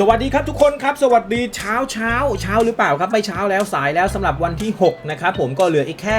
สวัสดีครับทุกคนครับ สวัสดีเช้าเช้าเช้าหรือเปล่าครับไม่เช้าแล้วสายแล้วสำหรับวันที่ 6 นะครับ ผมก็เหลืออีกแค่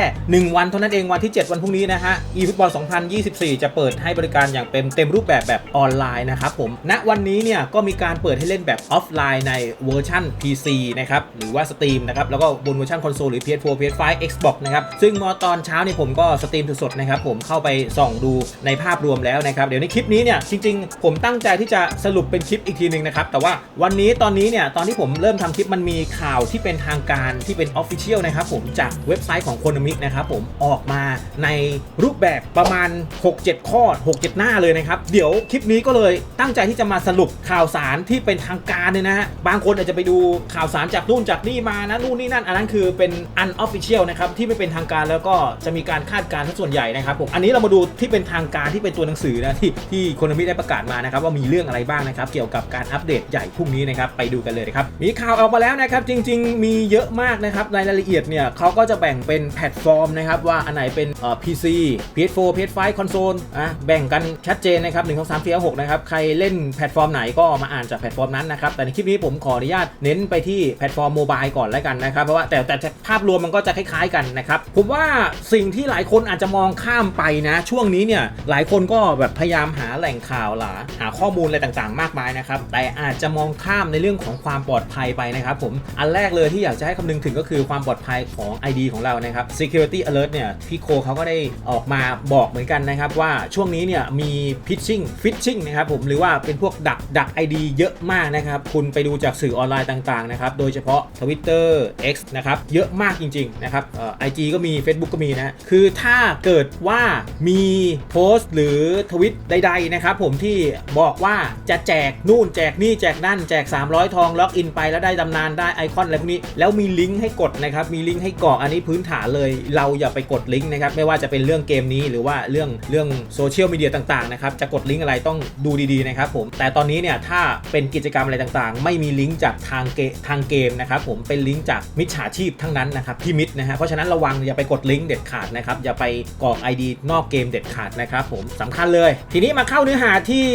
1 วันเท่านั้นเองวันที่ 7 วันพรุ่งนี้นะฮะ eFootball 2024 จะเปิดให้บริการอย่างเป็นเต็มรูปแบบแบบออนไลน์นะครับผมณวันนี้เนี่ยก็มีการเปิดให้เล่นแบบออฟไลน์ในเวอร์ชัน PC นะครับหรือว่าสตรีมนะครับแล้วก็บนเวอร์ชันคอนโซลหรือ PS4 PS5 Xbox นะครับซึ่งมอตอนเช้าเนี่ยผมก็สตรีมสดๆนะครับผมเข้าไปส่องดูในภาพรวมแล้วนะครับเดี๋ยวในคลิปนี้เนี่ยจริง ๆ ผมตั้งใจที่จะสรุปเป็นคลิปอีกทีนึงนะครับแต่ว่า วันนี้ตอนนี้เนี่ยตอนที่ผมเริ่มทำคลิปมันมีข่าวที่เป็นทางการที่เป็นออฟฟิเชียลนะครับผมจากเว็บไซต์ของโคนมินะครับผมออกมาในรูปแบบประมาณ 6-7 ข้อ 6-7 หน้าเลยนะครับ เดี๋ยวคลิปนี้ก็เลยตั้งใจที่จะมาสรุปข่าวสารที่เป็นทางการเนี่ยนะฮะบางคนอาจจะไปดูข่าวสารจากนู่นจากนี่มานะนู่นนี่นั่น อันนั้นคือเป็นอันออฟฟิเชียลนะครับที่ไม่เป็นทางการแล้วก็จะมีการคาดการณ์ส่วนใหญ่นะครับผมอันนี้เรามาดูที่เป็นทางการที่เป็นตัวหนังสือนะที่ที่โคนมิได้ประกาศมานะครับว่ามีเรื่องอะไรบ้างนะครับเกี่ยวกับการอัปเดตใหญ่พรุ่งนี้นะครับไปดูกันเลยครับมีข่าวออกมาแล้วนะครับจริง ๆ มีเยอะมากนะครับในรายละเอียดเนี่ยเขาก็จะแบ่งเป็นแพลตฟอร์มนะครับว่าอันไหนเป็นเอ่อ PC PS4 PS5 คอนโซลอะแบ่งกันชัดเจนนะครับ1 2 3 4 6นะครับใครเล่นแพลตฟอร์มไหนก็มาอ่านจากแพลตฟอร์มนั้นนะครับแต่ในคลิปนี้ผมขออนุญาตเน้นไปที่แพลตฟอร์มโมบายก่อนแล้วกันนะครับเพราะว่าแต่แต่แต่ภาพรวมมันก็จะคล้ายๆกันนะครับผมว่าสิ่งที่หลายคนอาจจะมองข้ามไปนะ ช่วงนี้เนี่ยหลายคนก็แบบพยายามหาแหล่งข่าวหลาหาข้อมูลอะไรต่างๆ มากมายนะครับแต่อาจจะมองข้ามในเรื่องของความปลอดภัยไปนะครับผมอันแรกเลยที่อยากจะให้คำนึงถึงก็คือความปลอดภัยของ ID ของเรานะครับ Security Alert เนี่ยพี่โคเขาก็ได้ออกมาบอกเหมือนกันนะครับ ว่าช่วงนี้เนี่ยมี pitching phishing นะครับผมหรือว่าเป็นพวกดักดัก ID เยอะมากนะครับคุณไปดูจากสื่อออนไลน์ต่างๆนะครับโดยเฉพาะ Twitter X นะครับเยอะมากจริงๆนะครับเอ่อ IG ก็มี Facebook ก็มีนะคือถ้าเกิดว่ามีโพสต์ หรือทวิตใดๆนะครับผมที่บอกว่าจะแจกนู่นแจกนี่แจกนั่นแจก 300 ทองล็อกอินไปแล้วได้ตำนานได้ไอคอนอะไรพวกนี้ แล้วมีลิงก์ให้กดนะครับมีลิงก์ให้กรอกอันนี้พื้นฐานเลยเราอย่าไปกดลิงก์นะครับไม่ว่าจะเป็นเรื่องเกมนี้หรือว่าเรื่องเรื่องโซเชียลมีเดียต่างๆนะครับจะกดลิงก์อะไรต้องดูดีๆนะครับผมแต่ตอนนี้เนี่ยถ้าเป็นกิจกรรมอะไรต่างๆ ไม่มีลิงก์จากทางเกทางเกมนะครับผมเป็นลิงก์จากมิจฉาชีพทั้งนั้นนะครับพี่มิตรนะฮะเพราะฉะนั้นระวังอย่าไปกดลิงก์เด็ดขาดนะครับอย่าไปกรอก ID นอกเกมเด็ดขาดนะครับผมสำคัญเลย ทีนี้มาเข้าเนื้อหาที่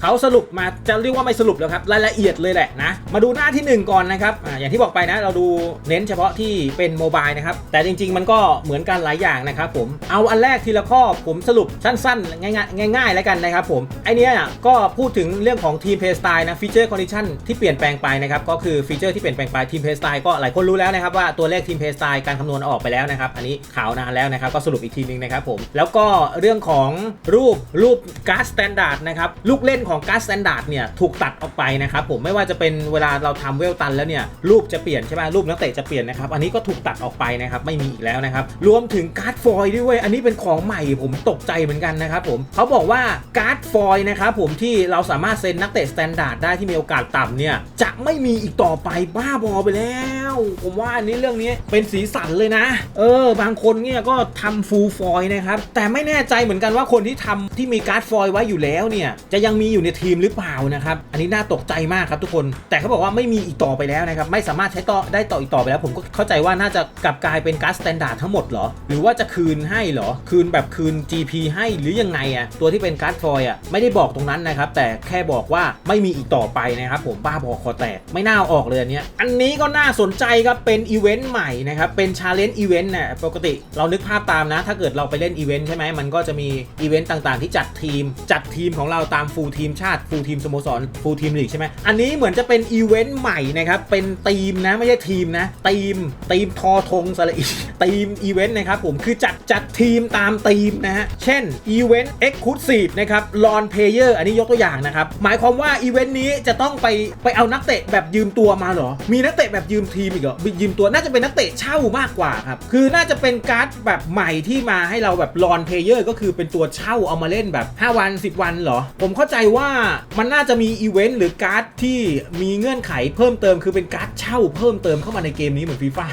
เขาสรุปมาจะเรียกว่าไม่สรุปแล้วครับรายละเอียดเลยแหละนะ มาดูหน้าทีหนึ่1 ก่อนนะครับออย่างที่บอกไปนะ เราดูเน้นเฉพาะที่เป็นโมบายนะครับ แต่จริง ๆ มันก็เหมือนกันหลายอย่างนะครับผม เอาอันแรกทีละข้อผมสรุปสั้นๆ ง่ายๆง่ายๆแล้วกันนะครับผม ไอเนี้ยก็พูดถึงเรื่องของทีมเพย์สไตล์นะฟีเจอร์คอนดิชันที่เปลี่ยนแปลงไปนะครับ ก็คือฟีเจอร์ที่เปลี่ยนแปลงไปทีมเพย์สไตล์ก็หลายคนรู้แล้วนะครับว่าตัวเลขทีมเพย์สไตล์การคำนวณออกไปแล้วนะครับ อันนี้ข่าวนานแล้วนะครับ ก็สรุปอีกทีนึงนะครับผม แล้วก็เรื่องของรูปรูปการ์ดสแตนดาร์ดนะครับลูกเล่นของการ์ดสแตนดาร์ดเนี่ยถูกตัดออกไปนะครับผมไม่ว่าจะเป็นเวลาเราทำเวลตันแล้วเนี่ยรูปจะเปลี่ยนใช่ไหมรูปนักเตะจะเปลี่ยนนะครับอันนี้ก็ถูกตัดออกไปนะครับไม่มีอีกแล้วนะครับรวมถึงการ์ดฟอยล์ด้วยอันนี้เป็นของใหม่ผมตกใจเหมือนกันนะครับผมเขาบอกว่าการ์ดฟอยล์นะครับผมที่เราสามารถเซ็นนักเตะสแตนดาร์ดได้ที่มีโอกาสต่ำเนี่ยจะไม่มีอีกต่อไปบ้าบอไปแล้ว ผมว่าอันนี้เรื่องนี้เป็นสีสันเลยนะ เออ บางคนเนี่ยก็ทำฟูลฟอยล์นะครับแต่ไม่แน่ใจเหมือนกันว่าคนที่ทำที่มีการ์ดฟอยล์ไว้อยู่แล้วเนี่ยจะยังมีอยู่ในทีมหรือเปล่านะครับอันนี้น่าตกใจมากครับทุกคนแต่เขาบอกว่าไม่มีอีกต่อไปแล้วนะครับไม่สามารถใช้ต่อได้ต่ออีกต่อไปแล้ว ผมก็เข้าใจว่าน่าจะกลับกลายเป็นการ์ดสแตนดาร์ดทั้งหมดเหรอ หรือว่าจะคืนให้เหรอ คืนแบบคืน GP ให้หรือยังไงอะตัวที่เป็นการ์ดฟอยอะไม่ได้บอกตรงนั้นนะครับแต่แค่บอกว่าไม่มีอีกต่อไปนะครับผมบ้าบอคอแตกไม่น่าออกเลยอันเนี้ยอันนี้ก็น่าสนใจครับเป็นอีเวนต์ใหม่นะครับเป็นชาเลนจ์อีเวนต์น่ยปกติเรานึกภาพตามนะ ถ้าเกิดเราไปเล่นอีเวนต์ใช่ไหมมันก็จะมีอีเวนต์ต่างๆ ที่จัดทีม จัดทีมของเราตามฟูลทีมชาติฟูลทีมสโมสรฟูลทีมลีกใช่ไหมอันนนี่เหมือนจะเป็นอีเวนต์ใหม่นะครับ เป็นทีมนะไม่ใช่ทีมนะทีมทีมทอธงสระอีทีมอีเวนต์นะครับผมคือจัดจัดทีมตามทีมนะฮะ เช่นอีเวนต์เอ็กซ์คลูซีฟนะครับลอนเพเยอร์อันนี้ยกตัวอย่างนะครับ หมายความว่าอีเวนต์นี้จะต้องไปไปเอานักเตะแบบยืมตัวมาเหรอ มีนักเตะแบบยืมทีมอีกเหรอยืมตัวน่าจะเป็นนักเตะเช่ามากกว่าครับ คือน่าจะเป็นการ์ดแบบใหม่ที่มาให้เราแบบลอนเพเยอร์ก็คือเป็นตัวเช่าเอามาเล่นแบบ 5 วัน 10 วันเหรอ ผมเข้าใจว่ามันน่าจะมีอีเวนต์หรือการ์ดที่มีเงื่อนไขเพิ่มเติมคือเป็นการ์ดเช่าเพิ่มเติมเข้ามาในเกมนี้เหมือนฟีฟ่า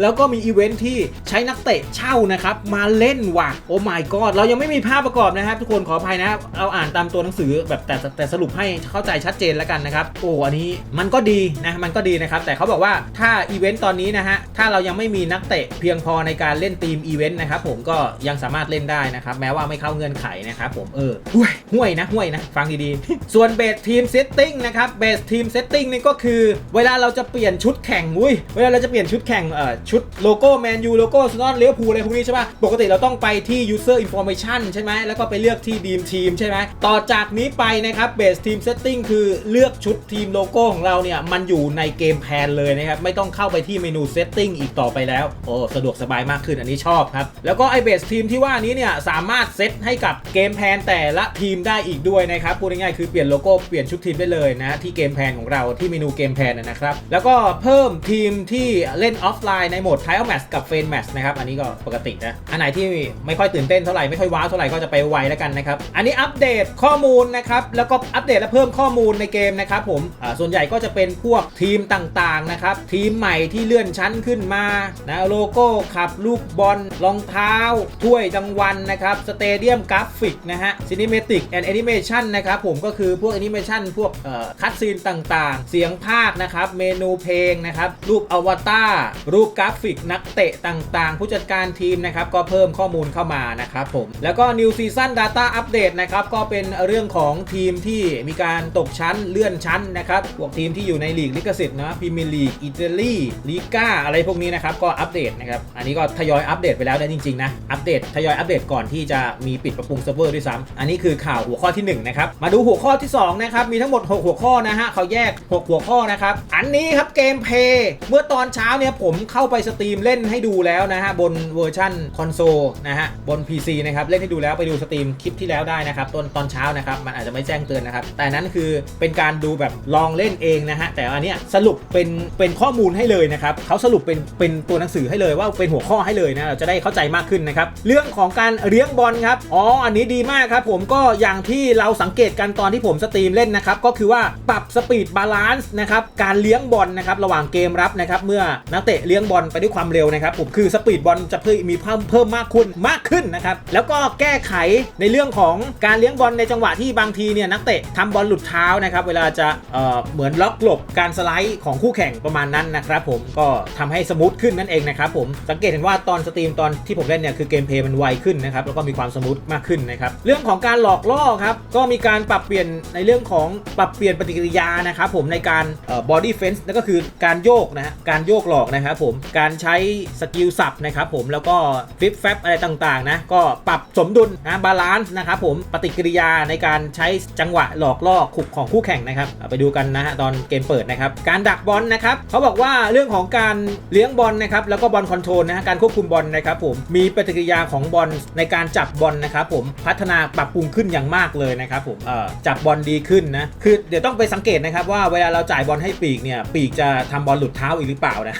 แล้วก็มีอีเวนต์ที่ใช้นักเตะเช่านะครับ มาเล่นว่ะโอ้ my god เรายังไม่มีภาพประกอบนะครับ ทุกคนขออภัยนะครับเราอ่านตามตัวหนังสือแบบแต่แต่สรุปให้เข้าใจชัดเจนแล้วกันนะครับ โอ้อันนี้มันก็ดีนะมันก็ดีนะครับ แต่เขาบอกว่าถ้าอีเวนต์ตอนนี้นะฮะถ้าเรายังไม่มีนักเตะเพียงพอในการเล่นทีมอีเวนต์นะครับผมก็ยังสามารถเล่นได้นะครับ แม้ว่าไม่เข้าเงื่อนไขนะครับผมเออห่วยห่วยนะห่วยนะ ฟังดีๆ ส่วนเบสทีมเซตติ้งนะครับเบส Base Team Setting นี่ก็คือ เวลาเราจะเปลี่ยนชุดแข่งอุ้ยเวลาเราจะเปลี่ยนชุดแข่งเอ่อชุดโลโก้แมนยูโลโก้สนอนเลี้ยวภูอะไรพวกนี้ใช่ป่ะปกติเราต้องไปที่ User Information ใช่ไหมแล้วก็ไปเลือกที่ Team Team ใช่ไหมต่อจากนี้ไปนะครับ Base Team Setting คือเลือกชุดทีมโลโก้ของเราเนี่ยมันอยู่ในเกมแพนเลยนะครับไม่ต้องเข้าไปที่เมนู Setting อีกต่อไปแล้วโอ้สะดวกสบายมากขึ้นอันนี้ชอบครับแล้วก็ไอเบสทีมที่ว่านี้เนี่ยสามารถเซตให้กับเกมแพนแต่ละทีมได้อีกด้วยนะครับพูดง่ายๆคือเปลี่ยนโลโก้เปลี่ยนชุดทีมได้เลยนะที่เกมแพนของเราที่เมนูเกมแพนนะครับ แล้วก็เพิ่มทีมที่เล่นออฟไลน์ในโหมด Trial Match กับ f r ร e n Match นะครับ อันนี้ก็ปกตินะ อันไหนที่ไม่ค่อยตื่นเต้นเท่าไหร่ ไม่ค่อยว้าวเท่าไหร่ก็จะไปไวแล้วกันนะครับ อันนี้อัปเดตข้อมูลนะครับ แล้วก็อัปเดตและเพิ่มข้อมูลในเกมนะครับผมส่วนใหญ่ก็จะเป็นพวกทีมต่างๆนะครับ ทีมใหม่ที่เลื่อนชั้นขึ้นมานะโลโก้ขับลูกบอลรองเท้า ถ้วยรางวัลนะครับสเตเดียมกราฟิกนะฮะซินิเมติกแอนด์แอนิเมชันนะครับผมก็คือพวกแอนิเมชันพวกเอ่อคัดซีนต่างๆ เสียงภาคนะครับ เมนูเพลงนะครับ รูปอวตาร รูปกราฟิกนักเตะต่างๆ ผู้จัดการทีมนะครับ ก็เพิ่มข้อมูลเข้ามานะครับผม แล้วก็ New Season Data Update นะครับ ก็เป็นเรื่องของทีมที่มีการตกชั้นเลื่อนชั้นนะครับพวกทีมที่อยู่ในลีกลิขสิทธิ์นะพรีเมียร์ลีกอิตาลีลีกาอะไรพวกนี้นะครับ ก็อัปเดตนะครับ อันนี้ก็ทยอยอัปเดตไปแล้วนะจริงๆนะ อัปเดตทยอยอัปเดตก่อนที่จะมีปิดปรับปรุงเซิร์ฟเวอร์ด้วยซ้ำอันนี้คือข่าวหัวข้อที่1นะครับ มาดูหัวข้อที่2นะครับ มีทั้งหมด 6 หัวข้อนะฮะเขาแยก6หัวข้อนะครับ อันนี้ครับเกมเพย์เมื่อตอนเช้าเนี่ยผมเข้าไปสตรีมเล่นให้ดูแล้วนะฮะบนเวอร์ชันคอนโซลนะฮะบน PC นะครับเล่นให้ดูแล้วไปดูสตรีมคลิปที่แล้วได้นะครับตอนตอนเช้านะครับมันอาจจะไม่แจ้งเตือนนะครับแต่นั้นคือเป็นการดูแบบลองเล่นเองนะฮะแต่อันเนี้ยสรุปเป็นเป็นข้อมูลให้เลยนะครับเขาสรุปเป็นเป็นตัวหนังสือให้เลยว่าเป็นหัวข้อให้เลยนะเราจะได้เข้าใจมากขึ้นนะครับเรื่องของการเลี้ยงบอลครับอ๋ออันนี้ดีมากครับผมก็อย่างที่เราสังเกตกันตอนที่ผมสตรีมเล่นนะครับก็คือว่าปรับสปีดบาลานซ์นะครับการเลี้ยงบอลนะครับระหว่างเกมรับนะครับเมื่อนักเตะเลี้ยงบอลไปด้วยความเร็วนะครับผมคือสปีดบอลจะเพิ่มมีเพิ่มเพิ่มมากขึ้นมากขึ้นนะครับแล้วก็แก้ไขในเรื่องของการเลี้ยงบอลในจังหวะที่บางทีเนี่ยนักเตะทำบอลหลุดเท้านะครับเวลาจะเเหมือนล็อกหลบการสไลด์ของคู่แข่งประมาณนั้นนะครับผมก็ทำให้สมูทขึ้นนั่นเองนะครับผมสังเกตเห็นว่าตอนสตรีมตอนที่ผมเล่นเนี่ยคือเกมเพลย์มันไวขึ้นนะครับแล้วก็มีความสมูทมากขึ้นนะครับเรื่องของการหลอกล่อครับก็มีการปรับเปลี่ยนในเรื่องของปรับเปลี่ยนปฏิกิริยานะครับผมในการบอดี้เฟนส์นั่นก็คือการโยกนะฮะการโยกหลอกนะครับผมการใช้สกิลสับนะครับผมแล้วก็ฟิปแฟบอะไรต่างๆนะก็ปรับสมดุลนะบาลานซ์นะครับผมปฏิกิริยาในการใช้จังหวะหลอกล่อขุกของคู่แข่งนะครับไปดูกันนะฮะตอนเกมเปิดนะครับการดักบอลนะครับเขาบอกว่าเรื่องของการเลี้ยงบอลนะครับแล้วก็บอลคอนโทรลนะฮะการควบคุมบอลนะครับผมมีปฏิกิริยาของบอลในการจับบอลนะครับผมพัฒนาปรับปรุงขึ้นอย่างมากเลยนะครับผมจับบอลดีขึ้นนะคือเดี๋ยวต้องไปสังเกตนะครับว่าเวลาเราจ่ายบอลให้ปีกเนี่ยปีกจะทำบอลหลุดเท้าอีกหรือเปล่านะ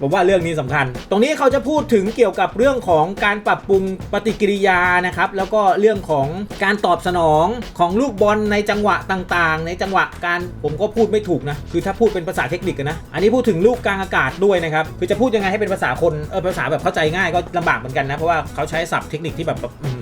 ผมว่าเรื่องนี้สำคัญ ตรงนี้เขาจะพูดถึงเกี่ยวกับเรื่องของการปรับปรุงปฏิกิริยานะครับแล้วก็เรื่องของการตอบสนองของลูกบอลในจังหวะต่างๆ ในจังหวะการผมก็พูดไม่ถูกนะคือถ้าพูดเป็นภาษาเทคนิคนะอันนี้พูดถึงลูกกลางอากาศด้วยนะครับคือจะพูดยังไงให้เป็นภาษาคนเออภาษาแบบเข้าใจง่ายก็ลำบากเหมือนกันนะเพราะว่าเขาใช้ศัพท์เทคนิคที่แบบ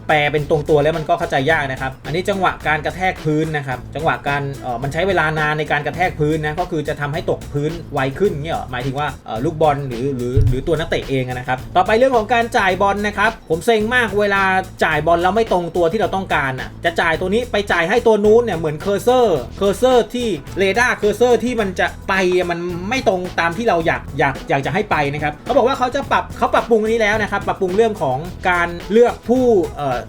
แปลเป็นตรงตัวแล้วมันก็เข้าใจยากนะครับ อันนี้จังหวะการกระแทกพื้นนะครับ จังหวะการเออมันใช้เวลานานในการกระแทกพื้นนะก็คือจะทำให้ตกพื้นไวขึ้นเนี่ยหมายถึงว่าลูกบอลหรือหรือหรือตัวนักเตะเองนะครับ ต่อไปเรื่องของการจ่ายบอลนะครับ ผมเซ็งมากเวลาจ่ายบอลแล้วไม่ตรงตัวที่เราต้องการอะจะจ่ายตัวนี้ไปจ่ายให้ตัวนู้นเนี่ยเหมือนเคอร์เซอร์เคอร์เซอร์ที่เรดาร์เคอร์เซอร์ที่มันจะไปมันไม่ตรงตามที่เราอยากอยากอยากจะให้ไปนะครับเขาบอกว่าเขาจะปรับเขาปรับปรุงอันนี้แล้วนะครับปรับปรุงเรื่องของการเลือกผู้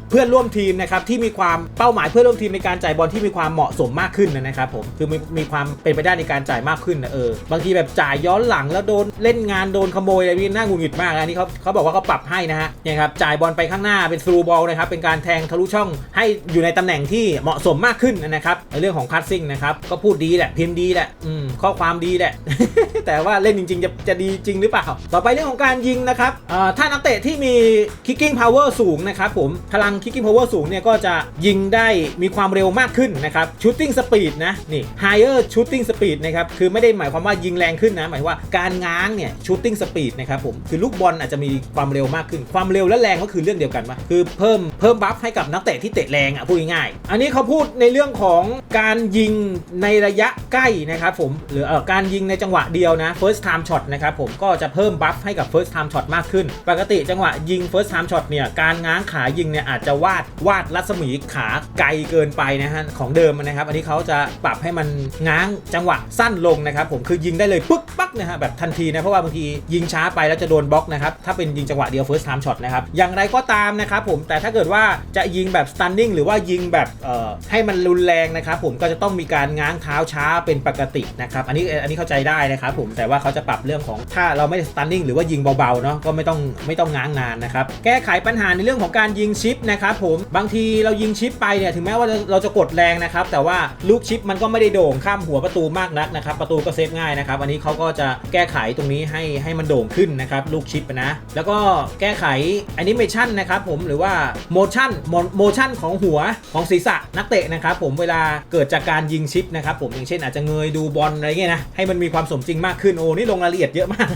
เพื่อนร่วมทีมนะครับที่มีความเป้าหมายเพื่อนร่วมทีมในการจ่ายบอลที่มีความเหมาะสมมากขึ้นนะครับผมคือมีมีความเป็นไปได้ในการจ่ายมากขึ้นนะเออบางทีแบบจ่ายย้อนหลังแล้วโดนเล่นงานโดนขโมยอะไรนี่น่าหงุดหงิดมากอันนี้เขาเขาบอกว่าเขาปรับให้นะฮะเนี่ยครับจ่ายบอลไปข้างหน้าเป็น through ball นะครับเป็นการแทงทะลุช่องให้อยู่ในตำแหน่งที่เหมาะสมมากขึ้นนะครับในเรื่องของคัสซิ่งนะครับก็พูดดีแหละพิมพ์ดีแหละอืมข้อความดีแหละ แต่ว่าเล่นจริง ๆ จะจะดีจริงหรือเปล่า ต่อไปเรื่องของการยิงนะครับเอ่อถ้านักเตะที่มี kicking power สูงนะครับผมพลัง kicking power สูงเนี่ยก็จะยิงได้มีความเร็วมากขึ้นนะครับ shooting speed นะนี่ higher shooting speed นะครับคือไม่ได้หมายความว่ายิงแรงขึ้นนะ หมายว่าการง้างเนี่ย shooting speed นะครับผมคือลูกบอลอาจจะมีความเร็วมากขึ้น ความเร็วและแรงก็คือเรื่องเดียวกันปะคือเพิ่มเพิ่มบัฟให้กับนักเตะที่เตะแรงอะพูดง่ายๆอันนี้เขาพูดในเรื่องของการยิงในระยะใกล้นะครับผมหรือเอ่อการยิงในจังหวะเดียวนะ first time shot นะครับผมก็จะเพิ่มบัฟให้กับ first time shot มากขึ้น ปกติจังหวะยิง first time shot เนี่ยการง้างขายิงเนี่ยเนี่ยอาจจะวาดวาดรัศมีขาไกลเกินไปนะฮะของเดิมนะครับ อันนี้เขาจะปรับให้มันง้างจังหวะสั้นลงนะครับผมคือยิงได้เลยปึ๊กปักนะฮะแบบทันทีนะเพราะว่าบางทียิงช้าไปแล้วจะโดนบล็อกนะครับถ้าเป็นยิงจังหวะเดียว first time shot นะครับอย่างไรก็ตามนะครับผมแต่ถ้าเกิดว่าจะยิงแบบ stunning หรือว่ายิงแบบเอ่อให้มันรุนแรงนะครับผมก็จะต้องมีการง้างเท้าช้าเป็นปกตินะครับอันนี้อันนี้เข้าใจได้นะครับผมแต่ว่าเขาจะปรับเรื่องของถ้าเราไม่ stunning หรือว่ายิงเบาๆเนาะก็ไม่ต้องไม่ต้องง้างนานนะครับแก้ไขปัญหาในเรื่องของการยิงชิปนะครับผมบางทีเรายิงชิปไปเนี่ยถึงแม้ว่าเราจะกดแรงนะครับแต่ว่าลูกชิปมันก็ไม่ได้โด่งข้ามหัวประตูมากนักนะครับประตูก็เซฟง่ายนะครับอันนี้เขาก็จะแก้ไขตรงนี้ให้ให้มันโด่งขึ้นนะครับลูกชิปนะ แล้วก็แก้ไขแอนิเมชันนะครับผมหรือว่าโมชั่นโมชั่นของหัวของศีรษะนักเตะนะครับผมเวลาเกิดจากการยิงชิปนะครับผมอย่างเช่นอาจจะเงยดูบอลอะไรเงี้ยนะให้มันมีความสมจริงมากขึ้นโอ้นี่ลงรายละเอียดเยอะมาก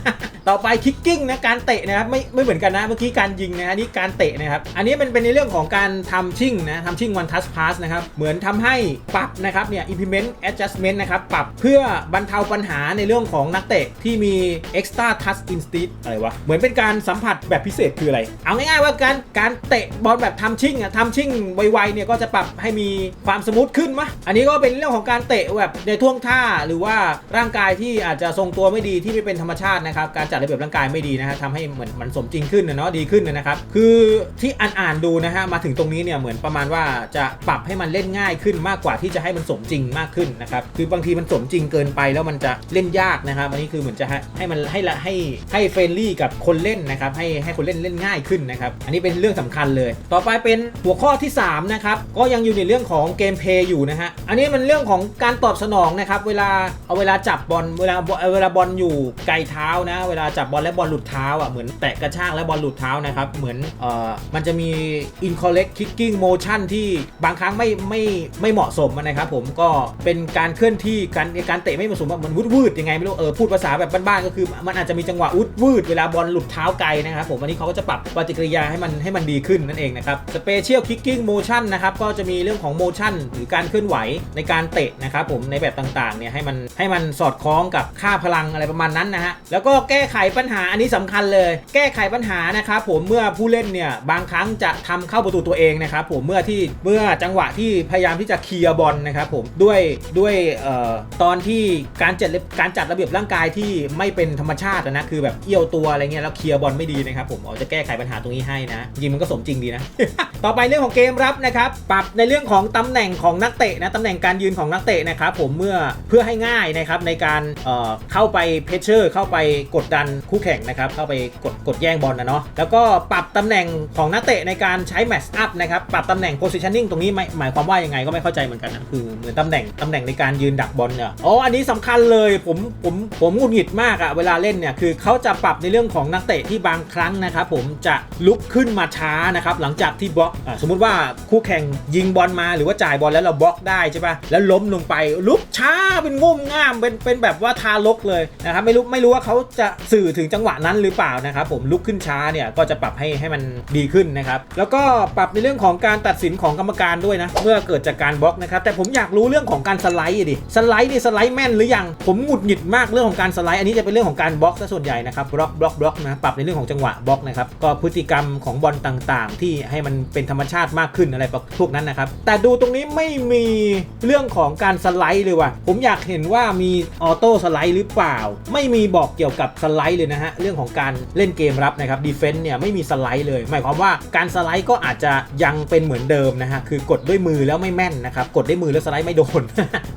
ต่อไปคิกกิ้งนะการเตะนะครับไม่ไม่เหมือนกันนะเมื่อกี้การยิงนะอันนี้การเตะนะครับอันนี้มันเป็นในเรื่องของการทำชิ่งนะทำชิ่ง one touch pass นะครับ เหมือนทำให้ปรับนะครับเนี่ย implement adjustment นะครับ ปรับเพื่อบรรเทาปัญหาในเรื่องของนักเตะที่มี extra touch instinct อะไรวะ เหมือนเป็นการสัมผัสแบบพิเศษคืออะไร เอาง่ายๆว่าการการเตะบอลแบบทำชิ่งอะทำชิ่งไวๆเนี่ยก็จะปรับให้มีความสมูทขึ้นมะอันนี้ก็เป็นเรื่องของการเตะแบบในท่วงท่าหรือว่าร่างกายที่อาจจะทรงตัวไม่ดีที่ไม่เป็นธรรมชาตินะครับการจัดระเบียบร่างกายไม่ดีนะฮะทำให้เหมือนมันสมจริงขึ้นนะเนาะดีขึ้นนะครับคือที่อ่านอ่านๆดูนะฮะมาถึงตรงนี้เนี่ยเหมือนประมาณว่าจะปรับให้มันเล่นง่ายขึ้นมากกว่าที่จะให้มันสมจริงมากขึ้นนะครับคือบางทีมันสมจริงเกินไปแล้วมันจะเล่นยากนะครับอันนี้คือเหมือนจะให้มันให้ละให้ให้เฟรนลี่กับคนเล่นนะครับให้ให้คนเล่นเล่นง่ายขึ้นนะครับอันนี้เป็นเรื่องสำคัญเลย ต่อไปเป็นหัวข้อที่สามนะครับก็ยังอยู่ในเรื่องของเกมเพย์อยู่นะฮะอันนี้มันเรื่องของการตอบสนองนะครับเวลาเอาเวลาจับบอลเวลาเวลาบอลอยู่ไกลเท้านะเวลาจับบอลและบอลหลุดเท้าอะเหมือนแตะกระชากและบอลหลุดเท้านะครับเหมือนเอ่อมันจะมี incorrect kicking motion ที่บางครั้งไม่ไม่ไม่เหมาะสมนะครับผมก็เป็นการเคลื่อนที่การการเตะไม่เหมาะสมมันวุดวืดยังไงไม่รู้เออพูดภาษาแบบบ้านๆก็คือมันอาจจะมีจังหวะวุดวืดเวลาบอลหลุดเท้าไกลนะครับผมอันนี้เขาก็จะปรับปฏิกิริยาให้มันให้มันดีขึ้นนั่นเองนะครับ special kicking motion นะครับก็จะมีเรื่องของ motion หรือการเคลื่อนไหวในการเตะนะครับผมในแบบต่างๆเนี่ยให้มันให้มันสอดคล้องกับค่าพลังอะไรประมาณนั้นนะฮะแล้วก็แก้ไขปัญหาอันนี้สำคัญเลย แก้ไขปัญหานะครับผมเมื่อผู้เล่นเนี่ยบางครั้งจะททำเข้าประตูตัวเองนะครับผมเมื่อที่เมื่อจังหวะที่พยายามที่จะเคลียร์บอลนะครับผมด้วยด้วยออตอนที่การจัดการจัดระเบียบร่างกายที่ไม่เป็นธรรมชาติอะนะคือแบบเอี้ยวตัวอะไรเงี้ยแล้วเคลียร์บอลไม่ดีนะครับผมอ๋อจะแก้ไขปัญหาตรงนี้ให้นะจริงมันก็สมจริงดีนะ ต่อไปเรื่องของเกมรับนะครับปรับในเรื่องของตำแหน่งของนักเตะนะตำแหน่งการยืนของนักเตะนะครับผมเมื่อเพื่อให้ง่ายนะครับในการเเข้าไปเพชเชอร์ เข้าไปกดดันคู่แข่งนะครับเข้าไปกดกดแย่งบอลนะเนาะแล้วก็ปรับตำแหน่งของนักเตะในการใช้แมช์อัพนะครับปรับตำแหน่ง positioning ตรงนี้หมายหมายความว่ายังไงก็ไม่เข้าใจเหมือนกันนะคือเหมือนตำแหน่งตำแหน่งในการยืนดักบอลเนี่ยอ๋ออันนี้สำคัญเลยผมผมผมหงุดหงิดมากอะเวลาเล่นเนี่ยคือเขาจะปรับในเรื่องของนักเตะที่บางครั้งนะครับผมจะลุกขึ้นมาช้านะครับหลังจากที่บล็อกอสมมุติว่าคู่แข่งยิงบอลมาหรือว่าจ่ายบอลแล้วเราบล็อกได้ใช่ปะแล้วล้มลงไปลุกช้าเป็นงุ่มง่ามเป็นเป็นแบบว่าทารกเลยนะครับไม่รู้ไม่รู้ว่าเขาจะสื่อถึงจังหวะนั้นหรือเปล่านะครับผมลุกขึ้นช้าเนี่ยก็จะปรับให้ให้มันดีขึ้นนะครับแล้วแล้วก็ปรับในเรื่องของการตัดสินของกรรมการด้วยนะ เมื่อเกิดจากการบล็อกนะครับ แต่ผมอยากรู้เรื่องของการสไลด์ดิ สไลด์นี่สไลด์แม่นหรือยัง ผมหงุดหงิดมากเรื่องของการสไลด์ อันนี้จะเป็นเรื่องของการบล็อกซะส่วนใหญ่นะครับบล็อกบล็อกบล็อกนะปรับในเรื่องของจังหวะบล็อกนะครับ ก็พฤติกรรมของบอลต่างๆ ที่ให้มันเป็นธรรมชาติมากขึ้นอะไรพวกนั้นนะครับ แต่ดูตรงนี้ไม่มีเรื่องของการสไลด์เลยว่ะ ผมอยากเห็นว่ามีออโต้สไลด์หรือเปล่า ไม่มีบอกเกี่ยวกับสไลด์เลยนะฮะ เรื่องของการเล่นเกมรับนะครับดีเฟนต์เนี่ยไม่มีสไลด์เลย หมายความว่าการสไลด์ก็อาจจะยังเป็นเหมือนเดิมนะฮะคือกดด้วยมือแล้วไม่แม่นนะครับกดด้วยมือแล้วสไลด์ไม่โดน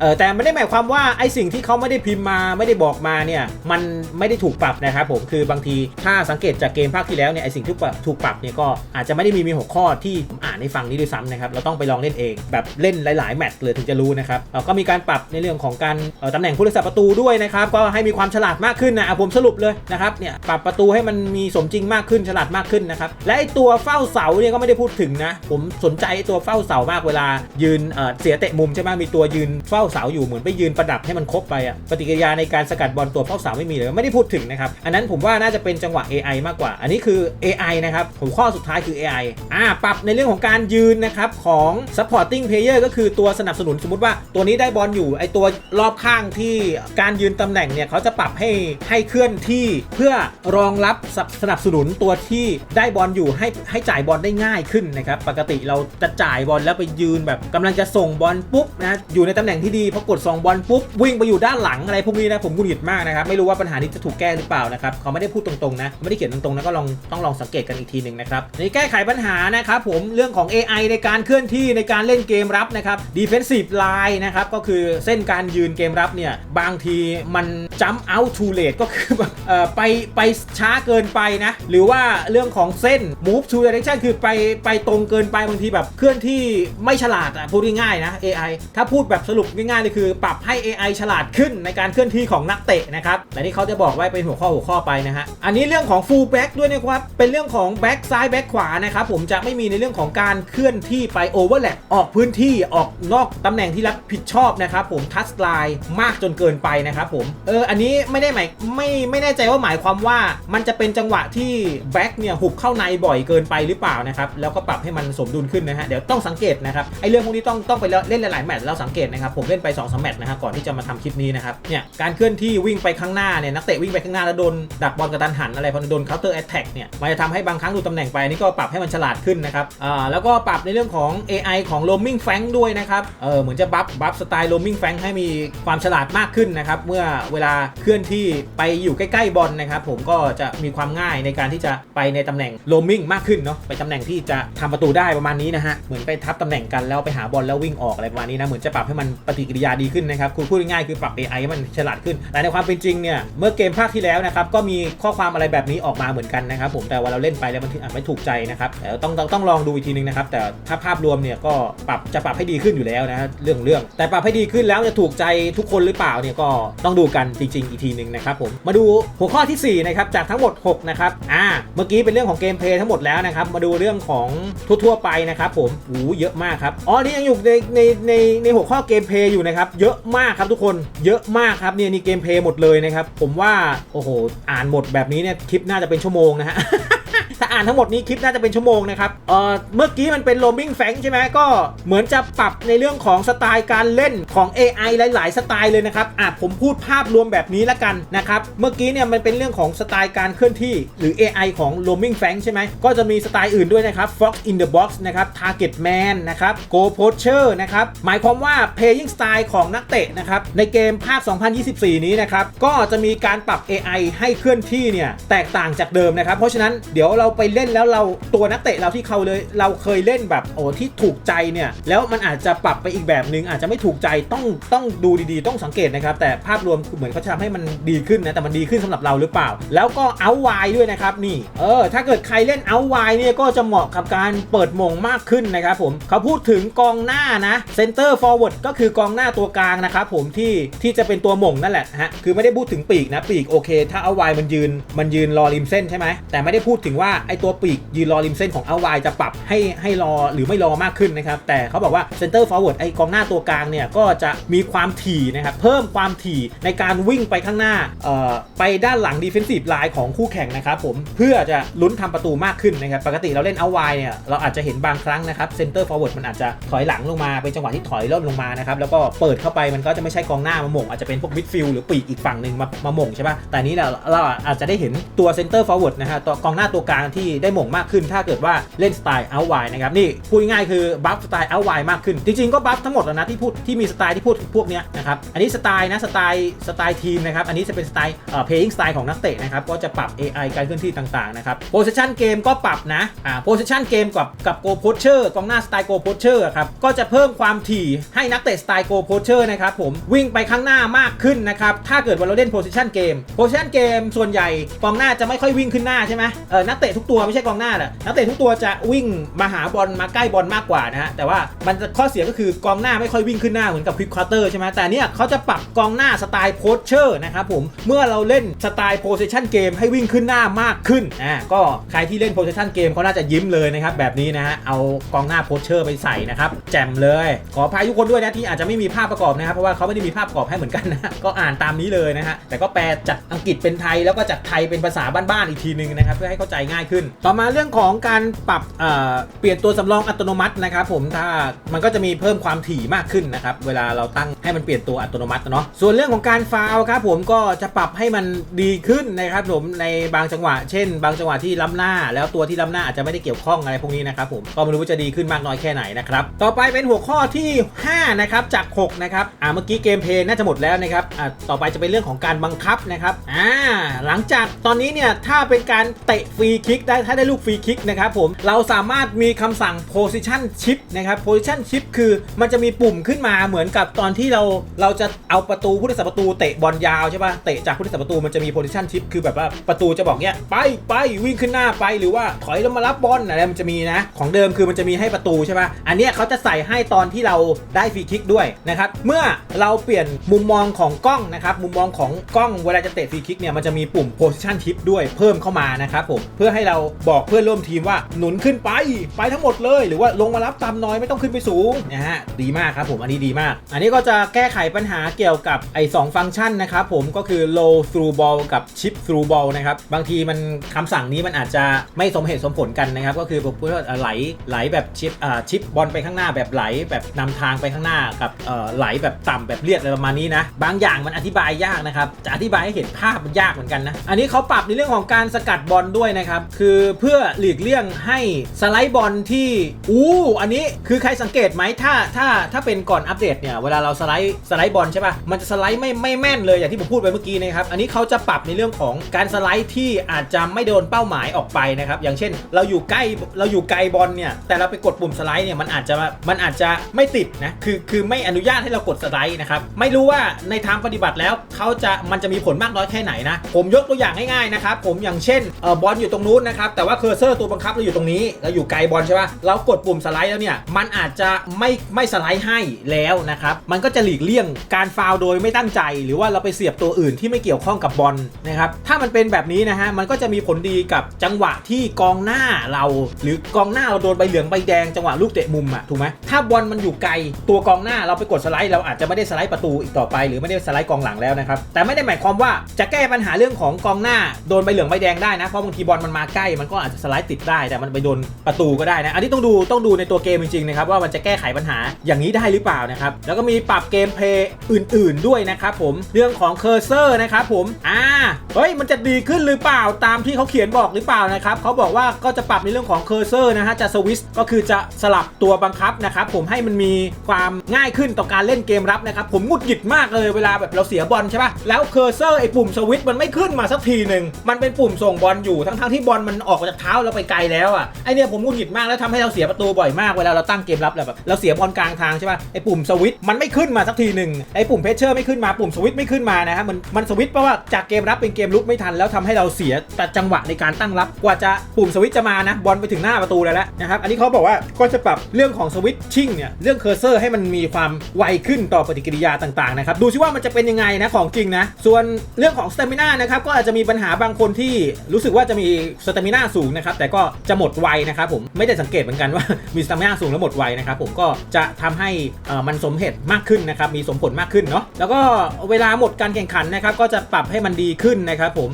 เออแต่ไม่ได้หมายความว่าไอสิ่งที่เขาไม่ได้พิมพ์มาไม่ได้บอกมาเนี่ยมันไม่ได้ถูกปรับนะครับผมคือบางทีถ้าสังเกตจากเกมภาคที่แล้วเนี่ยไอสิ่งที่ปรับถูกปรับเนี่ยก็อาจจะไม่ได้มีมีหัวข้อที่ผมอ่านให้ฟังนี้ด้วยซ้ำนะครับเราต้องไปลองเล่นเอง แบบเล่นหลาย ๆ แมตช์เลยถึงจะรู้นะครับเอ่อก็มีการปรับในเรื่องของการตำแหน่งผู้รักษาประตูด้วยนะครับก็ให้มีความฉลาดมากขึ้นนะอะผมสรุปเลยนะครับเนี่ยปรับประตูให้มันมีสมจริงมากขึ้นฉลาดมากขึ้นนะครับและไอตัวเฝ้าเสาเนี่ยก็ไม่ได้พูดถึงนะ ผมสนใจตัวเฝ้าเสามากเวลา ยืนเสียเตะมุมใช่ไหมมีตัวยืนเฝ้าเสาอยู่เหมือนไปยืนประดับให้มันครบไปอะปฏิกิริยาในการสกัดบอลตัวเฝ้าเสาไม่มีเลยไม่ได้พูดถึงนะครับอันนั้นผมว่าน่าจะเป็นจังหวะ AI มากกว่า อันนี้คือ AI นะครับผมข้อสุดท้ายคือ AI อ่าปรับในเรื่องของการยืนนะครับของ supporting player ก็คือตัวสนับสนุนสมมติว่าตัวนี้ได้บอลอยู่ไอตัวรอบข้างที่การยืนตำแหน่งเนี่ยเขาจะปรับให้ให้เคลื่อนที่เพื่อรองรับสนับสนุนตัวที่ได้บอลอยู่ให้ให้จ่ายบอลได้ง่ายขึ้นนะครับปกติเราจะจ่ายบอลแล้วไปยืนแบบกำลังจะส่งบอลปุ๊บนะอยู่ในตำแหน่งที่ดีพอกดส่งบอลปุ๊บวิ่งไปอยู่ด้านหลังอะไรพวกนี้นะผมหงุดหงิดมากนะครับไม่รู้ว่าปัญหานี้จะถูกแก้หรือเปล่านะครับเขาไม่ได้พูดตรงๆนะไม่ได้เขียนตรงๆนะก็ลองต้องลองสังเกตกันอีกทีหนึ่งนะครับในแก้ไขปัญหานะครับผมเรื่องของ AI ในการเคลื่อนที่ในการเล่นเกมรับนะครับ defensive line นะครับก็คือเส้นการยืนเกมรับเนี่ยบางทีมัน jump out too late ก็คือแบบเอ่อไปไปช้าเกินไปนะหรือว่าเรื่องของเส้น move to direction คือไปไปตรงเกินไปบางทีแบบเคลื่อนที่ไม่ฉลาดอะพูดง่ายๆนะ AI ถ้าพูดแบบสรุปง่ายๆเลยคือ ปรับให้ AI ฉลาดขึ้นในการเคลื่อนที่ของนักเตะนะครับแต่นี่เขาจะบอกไว้เป็นหัวข้อหัวข้อไปนะฮะอันนี้เรื่องของ full back ด้วยนะครับเป็นเรื่องของ back ซ้าย back ขวานะครับผมจะไม่มีในเรื่องของการเคลื่อนที่ไป overlap ออกพื้นที่ออกนอกตำแหน่งที่รับผิดชอบนะครับผมทัชไลน์มากจนเกินไปนะครับผมเอออันนี้ไม่ได้หมายไม่ไม่แน่ใจว่าหมายความว่ามันจะเป็นจังหวะที่แบ็กเนี่ยหุบเข้าในบ่อยเกินไปหรือเปล่านะครับแล้วก็ปรับให้มันสมดุลขึ้นนะฮะเดี๋ยวต้องสังเกตนะครับไอ้เรื่องพวกนี้ต้องต้องไปเล่นหลายๆแมตช์แล้วสังเกตนะครับผมเล่นไป2อสแมตช์นะฮะก่อนที่จะมาทำคลิปนี้นะครับเนี่ยการเคลื่อนที่วิ่งไปข้างหน้าเนี่ยนักเตะวิ่งไปข้างหน้าแล้วโดนดักบอลกระตันหันอะไรพอโดน counter attack เนี่ยมันจะทำให้บางครั้งดูตำแหน่งไปอันนี่ก็ปรับให้มันฉลาดขึ้นนะครับอ่าแล้วก็ปรับในเรื่องของ AI ของ roaming f a n ด้วยนะครับเออเหมือนจะบัฟบัฟสไตล์ roaming f a n ให้มีความฉลาดมากขึ้นนะครับเมื่อเวลาเคลื่อนที่ไปอยู่ใกล้ๆบอลนะครับผมก็จะมีความง่ายในการที่จะไปในตำแหน่ง roaming มากขึ้นเนาะไปตำแหน่งที่จะทำประตูได้ประมาณนี้นะฮะ เหมือนไปทับตำแหน่งกันแล้วไปหาบอลแล้ววิ่งออกอะไรประมาณนี้นะ เหมือนจะปรับให้มันปฏิกิริยาดีขึ้นนะครับ คุณพูดง่ายๆคือปรับ AI ให้มันฉลาดขึ้น แต่ในความเป็นจริงเนี่ย เมื่อเกมภาคที่แล้วนะครับ ก็มีข้อความอะไรแบบนี้ออกมาเหมือนกันนะครับผม แต่ว่าเราเล่นไปแล้วมันอาจไม่ถูกใจนะครับแต่ต้องต้องต้องลองดูอีกทีนึงนะครับ แต่ถ้าภาพรวมเนี่ยก็ปรับจะปรับให้ดีขึ้นอยู่แล้วนะเรื่องเรื่อง แต่ปรับให้ดีขึ้นแล้วจะถูกใจทุกคนหรือเปล่าเนี่ยก็ต้องดูกันจริง ๆ อีกทีนึงนะครับผม มาดูหัวข้อทีสี่4นะครับจากทั้งหมด6นะครับ อ่า เมื่อกี้เป็นเรื่องของเกมเพลย์ทั้งหมดแล้วนะครับ มาดูเรื่องของทั่วๆไปนะครับผมโอ้เยอะมากครับอ๋อนี่ยังอยู่ในในในในหัวข้อเกมเพย์อยู่นะครับเยอะมากครับทุกคนเยอะมากครับเนี่ยนี่เกมเพย์หมดเลยนะครับผมว่าโอ้โหอ่านหมดแบบนี้เนี่ยคลิปน่าจะเป็นชั่วโมงนะฮะ อ่านทั้งหมดนี้คลิปน่าจะเป็นชั่วโมงนะครับเอ่อเมื่อกี้มันเป็น roaming f a n ใช่ไหมก็เหมือนจะปรับในเรื่องของสไตล์การเล่นของ AI หลาย ๆ สไตล์เลยนะครับอะผมพูดภาพรวมแบบนี้ละกันนะครับเมื่อกี้เนี่ยมันเป็นเรื่องของสไตล์การเคลื่อนที่หรือ AI ของ roaming f a n ใช่ไหมก็จะมีสไตล์อื่นด้วยนะครับ fox in the box นะครับ target man นะครับ go poacher นะครับหมายความว่า playing style ของนักเตะนะครับในเกมภาค 2024 นี้นะครับก็จะมีการปรับ AI ให้เคลื่อนที่เนี่ยแตกต่างจากเดิมนะครับ เพราะฉะนั้นเดี๋ยวเราไปเล่นแล้วเราตัวนักเตะเราที่เขาเลยเราเคยเล่นแบบโอ้ที่ถูกใจเนี่ยแล้วมันอาจจะปรับไปอีกแบบหนึงอาจจะไม่ถูกใจต้องต้องดูดีๆ ต้องสังเกตนะครับ แต่ภาพรวมเหมือนเขาทำให้มันดีขึ้นนะแต่มันดีขึ้นสำหรับเราหรือเปล่า แล้วก็เอาไวด้วยนะครับนี่เออถ้าเกิดใครเล่นเอาไวเนี่ยก็จะเหมาะกับการเปิดมงมากขึ้นนะครับผมเขาพูดถึงกองหน้านะเซนเตอร์ฟอร์เวิร์ดก็คือกองหน้าตัวกลางนะครับผมที่ที่จะเป็นตัวหม่งนั่นแหละฮะคือไม่ได้พูดถึงปีกนะปีกโอเค ถ้าเอาไวมันยืนมันยืนรอริมเส้นใช่ไหมแต่ไม่ได้พูดถึงว่าไอตัวปีกยืนรอริมเส้นของเอาไวจะปรับให้ให้รอหรือไม่รอมากขึ้นนะครับ แต่เขาบอกว่าเซนเตอร์ฟอร์เวิร์ดไอกองหน้าตัวกลางเนี่ยก็จะมีความถี่นะครับเพิ่มความถี่ในการวิ่งไปข้างหน้าเอ่อไปด้านหลังดีเฟนซีฟไลน์ของคู่แข่งนะครับผมเพื่อจะลุ้นทำประตูมากขึ้นนะครับปกติเราเล่นเอาไวเนี่ยเราอาจจะเห็นบางครั้งนะครับเซนเตอร์ฟอร์เวิร์ดมันอาจจะถอยหลังลงมาเป็นจังหวะที่ถอยล่นลงมานะครับแล้วก็เปิดเข้าไปมันก็จะไม่ใช่กองหน้ามาหม่งอาจจะเป็นพวกมิดฟิลด์หรือปีกอีกฝั่งหนึ่งมามาหม่งใช่ปะแต่นี้เราเราอาจจะได้เห็นตัวเซนเตอร์ฟอร์เวิร์ดนะฮะตัวกองหน้าตัวกลางทได้หม่งมากขึ้น ถ้าเกิดว่าเล่นสไตล์เอาไวนะครับนี่พูดง่ายคือบัฟสไตล์เอาไวมากขึ้น จริงๆก็บัฟทั้งหมดแล้วนะที่พูดที่มีสไตล์ที่พูดพวกเนี้ยนะครับอันนี้สไตล์นะสไตล์สไตล์ทีมนะครับอันนี้จะเป็นสไตล์เอ่อ playing style ของนักเตะนะครับก็จะปรับ AI การเคลื่อนที่ต่างๆนะครับ position game ก็ปรับนะอ่า position game กับกับ go poacher กองหน้าสไตล์ go poacher อะครับก็จะเพิ่มความถี่ให้นักเตะสไตล์ go poacher นะครับผมวิ่งไปข้างหน้ามากขึ้นนะครับถ้าเกิดว่าเราเล่น position game position game ส่วนใหญ่กองหน้าจะไม่ค่อยวิ่งขึ้นหน้าใช่ไหมเออนักเตะทุกตัวไม่ใช่กองหน้าแหละนักเตะทุกตัวจะวิ่งมาหาบอลมาใกล้บอลมากกว่านะฮะแต่ว่ามันข้อเสียก็คือกองหน้าไม่ค่อยวิ่งขึ้นหน้าเหมือนกับควิกควอเตอร์ใช่ไหมแต่เนี่ยเขาจะปรับกองหน้าสไตล์โพสเชอร์นะครับผมเมื่อเราเล่นสไตล์โพสชั่นเกมให้วิ่งขึ้นหน้ามากขึ้นอ่าก็ใครที่เล่นโพสชั่นเกมเขาน่าจะยิ้มเลยนะครับแบบนี้นะฮะเอากองหน้าโพสเชอร์ไปใส่นะครับแจ่มเลย ขออภัยทุกคนด้วยนะที่อาจจะไม่มีภาพประกอบนะครับเพราะว่าเขาไม่ได้มีภาพประกอบให้เหมือนกันนะก็อ่านตามนี้เลยนะฮะแต่ก็แปลจากอังกฤษเป็นไทยแล้วก็จากไทยเป็นภาษาบ้านๆอีกทีนึงนะครับเพื่อให้เข้าใจง่ายขึ้นขึ้น ต่อมาเรื่องของการปรับเเปลี่ยนตัวสำรองอัตโนมัตินะครับผมถ้ามันก็จะมีเพิ่มความถี่มากขึ้นนะครับเวลาเราตั้งให้มันเปลี่ยนตัวอัตโนมัติเนาะส่วนเรื่องของการฟาวครับผมก็จะปรับให้มันดีขึ้นนะครับผมในบางจังหวะ เช่น บางจังหวะที่ล้ำหน้า แล้วตัวที่ล้ำหน้าอาจจะไม่ได้เกี่ยวข้องอะไรพวกนี้นะครับผมก็ไม่รู้ว่าจะดีขึ้นมากน้อยแค่ไหนนะครับต่อไปเป็นหัวข้อที่5นะครับจาก6นะครับอ่าเมื่อกี้เกมเพลย์น่าจะหมดแล้วนะครับอ่าต่อไปจะเป็นเรื่องของการบังคับนะครับอ่าหลังจากตอนนี้เนี่ยถ้าเป็นการเตะฟรีคิกได้ถ้าได้ลูกฟรีคิกนะครับผมเราสามารถมีคำสั่ง position shift นะครับ position shift คือมันจะมีปุ่มขึ้นมาเหมือนกับตอนที่เราเราจะเอาประตูผู้รักษาประตูเตะบอลยาวใช่ป่ะเตะจากผู้รักษาประตูมันจะมี position shift คือแบบว่าประตูจะบอกเนี้ยไปไปวิ่งขึ้นหน้าไปหรือว่าถอยแลงมารับบอลอะไรมันจะมีนะของเดิมคือมันจะมีให้ประตูใช่ป่ะอันเนี้ยเขาจะใส่ให้ตอนที่เราได้ฟรีคิกด้วยนะครับเมื่อเราเปลี่ยนมุมมองของกล้องนะครับมุมมองของกล้องเวลาจะเตะฟรีคิกเนี่ยมันจะมีปุ่ม position shift ด้วยเพิ่มเข้ามานะครับผมเพื่อให้เราบอกเพื่อนร่วมทีมว่าหนุนขึ้นไปไปทั้งหมดเลย หรือว่าลงมารับตามน้อยไม่ต้องขึ้นไปสูงนะฮะดีมากครับผมอันนี้ดีมาก อันนี้ก็จะแก้ไขปัญหาเกี่ยวกับไอ้สองฟังก์ชันนะครับผมก็คือ low through ball กับ chip through ball นะครับบางทีมันคำสั่งนี้มันอาจจะไม่สมเหตุสมผลกันนะครับก็คือผมพูดว่าไหลไหลแบบชิปอ่าชิปบอลไปข้างหน้าแบบไหลแบบนำทางไปข้างหน้ากับเอ่อไหลแบบต่ำแบบเรียดอะไรประมาณนี้นะบางอย่างมันอธิบายยากนะครับจะอธิบายให้เห็นภาพมันยากเหมือนกันนะอันนี้เขาปรับในเรื่องของการสกัดบอลด้วยนะครับคือเพื่อหลีกเลี่ยงให้สไลด์บอลที่อู้อันนี้คือใครสังเกตไหมถ้าถ้าถ้าเป็นก่อนอัปเดตเนี่ยเวลาเราสไลด์สไลด์บอลใช่ป่ะมันจะสไลด์ไม่ไม่แม่นเลยอย่างที่ผมพูดไปเมื่อกี้นะครับอันนี้เขาจะปรับในเรื่องของการสไลด์ที่อาจจะไม่โดนเป้าหมายออกไปนะครับอย่างเช่น เราอยู่ใกล้เราอยู่ไกลบอลเนี่ยแต่เราไปกดปุ่มสไลด์เนี่ยมันอาจจะมันอาจจะไม่ติดนะคือคือไม่อนุญาตให้เรากดสไลด์นะครับไม่รู้ว่าในทางปฏิบัติแล้วเขาจะมันจะมีผลมากน้อยแค่ไหนนะผมยกตัวอย่างง่ายๆนะครับผมอย่างเช่นเออบอลอยู่ตรงนู้นนะครับแต่ว่าเคอร์เซอร์ตัวบังคับเราอยู่ตรงนี้เราอยู่ไกลบอลใช่ป่ะเรากดปุ่มสไลด์แล้วเนี่ยมันอาจจะไม่ไม่สไลด์ให้แล้วนะครับมันก็จะหลีกเลี่ยงการฟาวโดยไม่ตั้งใจ หรือว่าเราไปเสียบตัวอื่นที่ไม่เกี่ยวข้องกับบอลนะครับถ้ามันเป็นแบบนี้นะฮะมันก็จะมีผลดีกับจังหวะที่กองหน้าเรา หรือกองหน้าเราโดนใบเหลืองใบแดงจังหวะลูกเตะมุมอะถูกไหมถ้าบอลมันอยู่ไกลตัวกองหน้าเราไปกดสไลด์เราอาจจะไม่ได้สไลด์ประตูอีกต่อไป หรือไม่ได้สไลด์กองหลังแล้วนะครับแต่ไม่ได้หมายความว่าจะแก้ปัญหาเรื่องของกองหน้าโดนใบเหลืองใบแดงได้นะเพราะบางทีบอลมันมาใกล้มันก็อาจจะสไลด์ติดได้แต่มันไปโดนประตูก็ได้นะ อันนี้ต้องดูต้องดูในตัวเกมจริงๆนะครับว่ามันจะแก้ไขปัญหาอย่างนี้ได้หรือเปล่านะครับแล้วก็มีปรับเกมเพลย์อื่น ๆด้วยนะครับผมเรื่องของเคอร์เซอร์นะครับผมอ่าเฮ้ยมันจะดีขึ้นหรือเปล่าตามที่เขาเขียนบอกหรือเปล่านะครับเขาบอกว่าก็จะปรับในเรื่องของเคอร์เซอร์นะฮะจะสวิตช์ก็คือจะสลับตัวบังคับนะครับผมให้มันมีความง่ายขึ้นต่อการเล่นเกมรับนะครับผมงุดหงิดมากเลยเวลาแบบเราเสียบอลใช่ปะแล้วเคอร์เซอร์ไอ้ปุ่มสวิตช์มันไม่ขึ้นมาสักทีหนึ่งมันเป็นปุ่มส่งบอลอยู่ทั้งๆที่บอลมันออกมาจากเท้าเราไปไกลแล้วอะไอเนี่ยผมหงุดหงิดมากแล้วทำให้เราเสียประตูบ่อยมากเวลาเราตั้งเกมรับแบบเราเสียบอลกลางทางใช่ป่ะไอปุ่มสวิตช์มันไม่ขึ้นมาสักทีหนึ่งไอปุ่มเพชเชอร์ไม่ขึ้นมาปุ่มสวิตช์ไม่ขึ้นมานะฮะมันมันสวิตช์เพราะว่าจากเกมรับเป็นเกมลุกไม่ทันแล้วทำให้เราเสียแต่จังหวะในการตั้งรับกว่าจะปุ่มสวิตช์จะมานะบอลไปถึงหน้าประตูแล้วนะครับอันนี้เขาบอกว่าก็จะปรับเรื่องของสวิตชิ่งเนี่ยเรื่องเคอร์เซอร์ให้มันมีความไวขึ้นต่อปฏิกิริยาต่างๆนะครับดูซิว่ามันจะเป็นยังไงนะของจริงนะส่วนเรื่องของสเตมินานะครับก็อาจจะมีปัญหาบางคนที่รู้สึกว่าจะมีสเตมินาสูงนะครับแต่ก็จะหมดไวนะครับผมไม่ได้สังเกตเหมือนกันว่ามีสเตมินาสูงแล้วหมดไวนะครับผมก็จะทำให้มันสมเหตุมากขึ้นนะครับมีสมผลมากขึ้นเนาะแล้วก็เวลาหมดการแข่งขันนะครับก็จะปรับให้มันดีขึ้นนะครับผม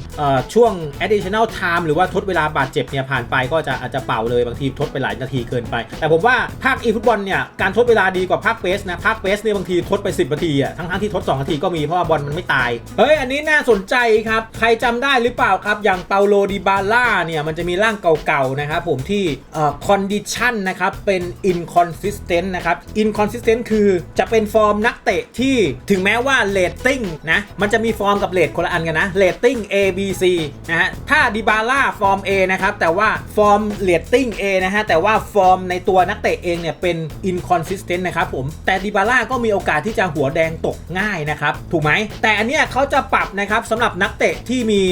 ช่วง additional time หรือว่าทดเวลาบาดเจ็บเนี่ยผ่านไปก็จะอาจจะเป่าเลยบางทีทดไปหลายนาทีเกินไป แต่ผมว่าภาค e ฟุตบอลเนี่ยการทดเวลาดีกว่าภาคเฟสนะภาคเฟสเนี่ยบางทีทดไป 10นาทีอะทั้งๆที่ทด 2 นาทีก็มีเพราะว่าบอลมันไม่ตายเฮ้ยอันนี้น่าสนใจครับใครจำได้หรือเปล่าครับอย่างเปาโลดิบาล่าเนี่ยมันจะมีร่างเก่าๆนะครับผมที่เอ่อ condition นะครับเป็น inconsistent นะครับ inconsistent คือจะเป็นฟอร์มนักเตะที่ถึงแม้ว่า rating นะมันจะมีฟอร์มกับเรทคนละอันกันนะ rating A B C นะฮะถ้าดิบาล่าฟอร์ม A นะครับแต่ว่าฟอร์ม rating A นะฮะแต่ว่าฟอร์มในตัวนักเตะเองเนี่ยเป็น inconsistent นะครับผมแต่ดิบาล่าก็มีโอกาสที่จะหัวแดงตกง่ายนะครับถูกไหมแต่อันเนี้ยเขาจะปรับนะครับสำหรับนักเตะที่มี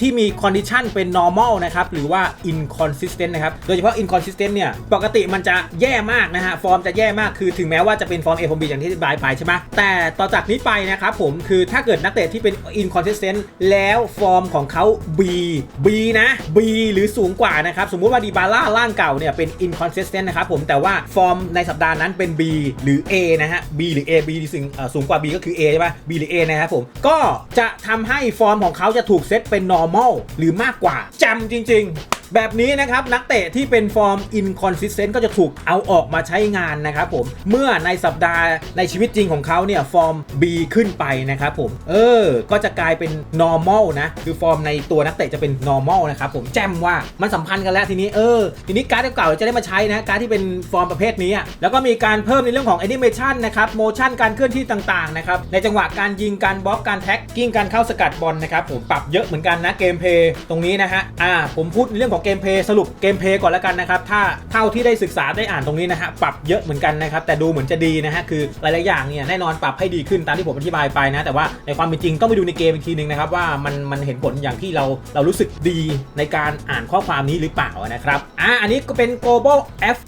ที่มี condition เป็น normal นะครับหรือว่า inconsistent นะครับโดยเฉพาะ inconsistent เนี่ยปกติมันจะแย่มากนะฮะฟอร์มจะแย่มากคือถึงแม้ว่าจะเป็นฟอร์ม A ฟอร์ม B อย่างที่อธิบายไปใช่ไหมแต่ต่อจากนี้ไปนะครับผมคือถ้าเกิดนักเตะที่เป็น inconsistent แล้วฟอร์มของเขา B B นะ B หรือสูงกว่านะครับสมมุติว่าดีบาร่าล่างเก่าเนี่ยเป็น inconsistent นะครับผมแต่ว่าฟอร์มในสัปดาห์นั้นเป็น B หรือ A นะฮะ B หรือ A B สูงสูงกว่า B ก็คือ A ใช่ป่ะ B หรือ A นะครับผมก็จะทำให้ฟอร์มของเขาจะถูกเซตเป็น normal หรือมากกว่าจะ100 chương trình. แบบนี้นะครับนักเตะที่เป็นฟอร์ม inconsistent ก็จะถูกเอาออกมาใช้งานนะครับผมเมื่อในสัปดาห์ในชีวิตจริงของเขาเนี่ยฟอร์ม B ขึ้นไปนะครับผมเออ ก็จะกลายเป็น normal นะ คือฟอร์มในตัวนักเตะจะเป็น normal นะครับผมแจมว่ามันสัมพันธ์กันแล้วทีนี้เออ ทีนี้การ์ดเก่าจะได้มาใช้นะการ์ดที่เป็นฟอร์มประเภทนี้ แล้วก็มีการเพิ่มในเรื่องของ animation นะครับ motion การเคลื่อนที่ต่างๆนะครับในจังหวะการยิงการบล็อกการแท็กกิ้งการเข้าสกัดบอลนะครับผมปรับเยอะเหมือนกันนะเกมเพย์ตรงนี้นะฮะอ่าผมพูดในเรื่องของเกมเพย์สรุปเกมเพย์ก่อนแล้วกันนะครับ ถ้าเท่าที่ได้ศึกษาได้อ่านตรงนี้นะฮะปรับเยอะเหมือนกันนะครับ แต่ดูเหมือนจะดีนะฮะคือหลายๆอย่างเนี่ยแน่นอนปรับให้ดีขึ้นตามที่ผมอธิบายไปนะ แต่ว่าในความเป็นจริงต้องไปดูในเกมอีกทีนึงนะครับว่ามันมันเห็นผลอย่างที่เราเรารู้สึกดีในการอ่านข้อความนี้หรือเปล่านะครับอ่าอันนี้ก็เป็น global F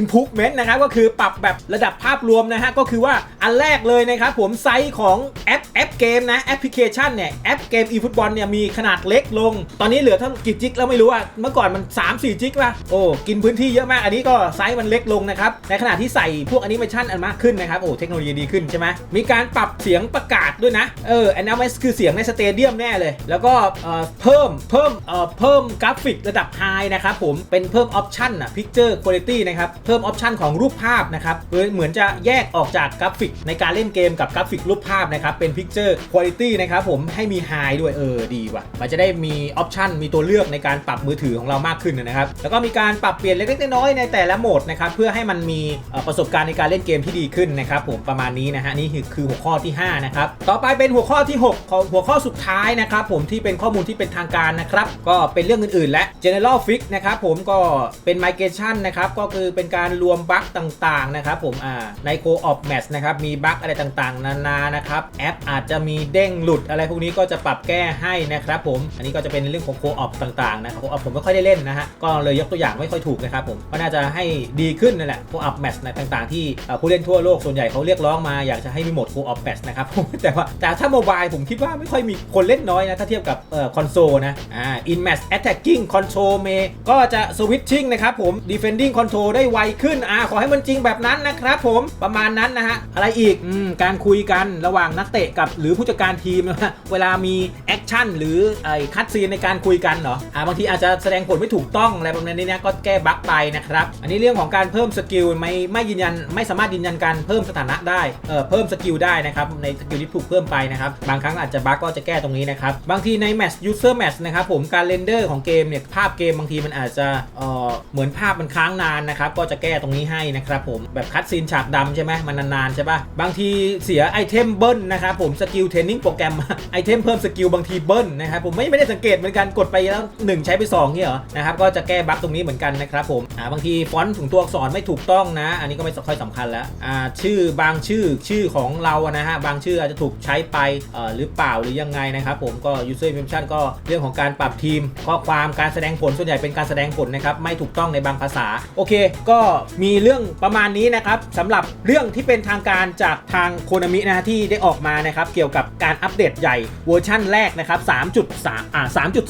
improvement นะครับก็คือปรับแบบระดับภาพรวมนะฮะก็คือว่าอันแรกเลยนะครับผมไซส์ของแอปแอปเกมนะแอปพลิเคชันเนี่ยแอปเกม eFootball เนี่ยมีขนาดเล็กลง ตอนนี้เหลือเท่ากี่จิกแล้วไม่รู้อะเมื่อก่อน่อนมัน 3-4 จิกป่ะโอ้กินพื้นที่เยอะมากอันนี้ก็ไซส์มันเล็กลงนะครับในขณะที่ใส่พวกแอนิเมชันอันมากขึ้นนะครับโอ้เทคโนโลยีดีขึ้นใช่ไหมมีการปรับเสียงประกาศด้วยนะเอออันนั้นมันคือเสียงในสเตเดียมแน่เลย แล้วก็เอ่อเพิ่มเพิ่มเอ่อเพิ่มกราฟิกระดับไฮนะครับผมเป็นเพิ่มออปชันอะพิกเจอร์คุณภาพนะครับเพิ่มออปชันของรูปภาพนะครับเหมือนเหมือนจะแยกออกจากกราฟิกในการเล่นเกมกับกราฟิกรูปภาพนะครับเป็นพิกเจอร์คุณภาพนะครับผมให้มีไฮด้วยเออดีว่ะมันจะได้มีออปชันมีตัวเลือกในการปรับมือถือของเรามากขึ้นนะครับ แล้วก็มีการปรับเปลี่ยนเล็กๆน้อยๆในแต่ละโหมดนะครับเพื่อให้มันมีประสบการณ์ในการเล่นเกมที่ดีขึ้นนะครับผมประมาณนี้นะฮะนี่คือหัวข้อที่ 5 นะครับ ต่อไปเป็นหัวข้อที่ 6 ของหัวข้อสุดท้ายนะครับผมที่เป็นข้อมูลที่เป็นทางการนะครับก็เป็นเรื่องอื่นๆและ general fix นะครับผมก็เป็น migration นะครับก็คือเป็นการรวมบั๊กต่างๆนะครับผมอ่าใน co-op match นะครับมีบั๊กอะไรต่างๆ นานานะครับแอปอาจจะมีเด้งหลุดอะไรพวกนี้ก็จะปรับแก้ให้นะครับผมอันนี้ก็จะเป็นเรื่องของ co-op ต่างๆนะครับผมไม่ค่อยได้เล่นนะฮะก็เลยยกตัวอย่างไม่ค่อยถูกนะครับผมก็น่าจะให้ดีขึ้นนั่นแหละ co-op match นต่างๆ ที่ผู้เล่นทั่วโลกส่วนใหญ่เขาเรียกร้องมาอยากจะให้มีโหมด co-op match นะครับแต่ว่าแต่ถ้าโมบายผมคิดว่าไม่ค่อยมีคนเล่นน้อยนะถ้าเทียบกับคอนโซลนะอ่า in match attacking control เมก็จะ switching นะครับผม defending control ได้ไวขึ้นอ่าขอให้มันจริงแบบนั้นนะครับผมประมาณนั้นนะฮะอะไรอีกอืมการคุยกันระหว่างนักเตะกับหรือผู้จัดการทีมนะเวลามีแอคชั่นหรือไอ้คัดซีนในการคุยกันเหรออ่าบางทีอาจจะแสดงผลไม่ถูกต้องอะไรประมาณนี้นะก็แก้บั๊กไปนะครับ อันนี้เรื่องของการเพิ่มสกิลไม่ไม่ยืนยันไม่สามารถยืนยันการเพิ่มสถานะได้เออเพิ่มสกิลได้นะครับในสกิลที่ถูกเพิ่มไปนะครับบางครั้งอาจจะบั๊กก็จะแก้ตรงนี้นะครับบางทีใน Match User Match นะครับผมการเรนเดอร์ของเกมเนี่ยภาพเกมบางทีมันอาจจะเออเหมือนภาพมันค้างนานนะครับก็จะแก้ตรงนี้ให้นะครับผมแบบคัดซีนฉากดำใช่ไหมมันนานๆใช่ปะบางทีเสียไอเทมเบิ้ลนะครับผมสกิลเทรนนิ่งโปรแกรมไอเทมเพิ่มสกิลบางทีเบิ้ลนะครับผมไม่ไม่ได้สังเกตเหมือนกันกดไปแล้ว1ใช้ไป2เนี่ยเหรอนะครับก็จะแก้บั๊กตรงนี้เหมือนกันนะครับผมอ่าบางทีฟอนต์ของตัวอักษรไม่ถูกต้องนะ อันนี้ก็ไม่ค่อยสำคัญแล้วอ่าชื่อบางชื่อชื่อของเรานะฮะบางชื่ออาจจะถูกใช้ไปเอ่อหรือเปล่าหรือยังไงนะครับผมก็ user information ก็เรื่องของการปรับทีมข้อความการแสดงผลส่วนใหญ่เป็นการแสดงผลนะครับไม่ถูกต้องในบางภาษา โอเค ก็มีเรื่องประมาณนี้นะครับสำหรับเรื่องที่เป็นทางการจากทางโคนามินะฮะที่ได้ออกมานะครับเกี่ยวกับการอัปเดตใหญ่เวอร์ชั่นแรกนะครับ3.3อ่า